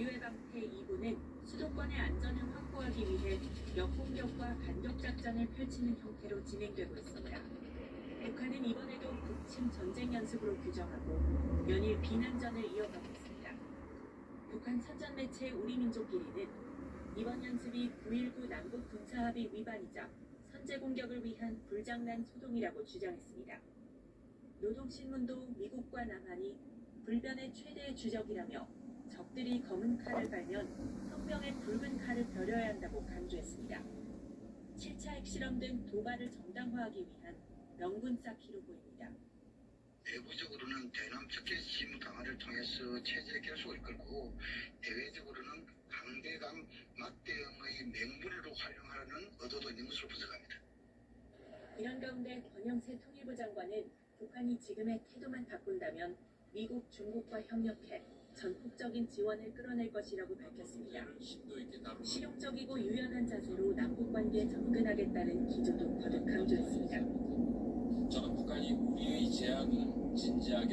의회방패 2부는 수도권의 안전을 확보하기 위해 역공격과 간격 작전을 펼치는 형태로 진행되고 있습니다. 북한은 이번에도 북침 전쟁 연습으로 규정하고 연일 비난전을 이어가고 있습니다. 북한 선전 매체 우리민족끼리는 이번 연습이 9.19 남북 군사합의 위반이자 선제 공격을 위한 불장난 소동이라고 주장했습니다. 노동신문도 미국과 남한이 불변의 최대의 주적이라며 적들이 검은 칼을 갈면 혁명의 붉은 칼을 벼려야 한다고 강조했습니다. 7차 핵실험 등 도발을 정당화하기 위한 명분 쌓기로 보입니다. 내부적으로는 대남 특혜심 강화를 통해서 체제 결속을 이끌고 대외적으로는 강대강 맞대응의 맹분으로 활용하려는 의도도 있는 것으로 분석합니다. 이런 가운데 권영세 통일부 장관은 북한이 지금의 태도만 바꾼다면 미국, 중국과 협력해 전폭적인 지원을 끌어낼 것이라고 밝혔습니다. 실용적이고 유연한 자세로 남북 관계에 접근하겠다는 기조도 거듭 강조했습니다. 저는 북한이 우리의 제안을 진지하게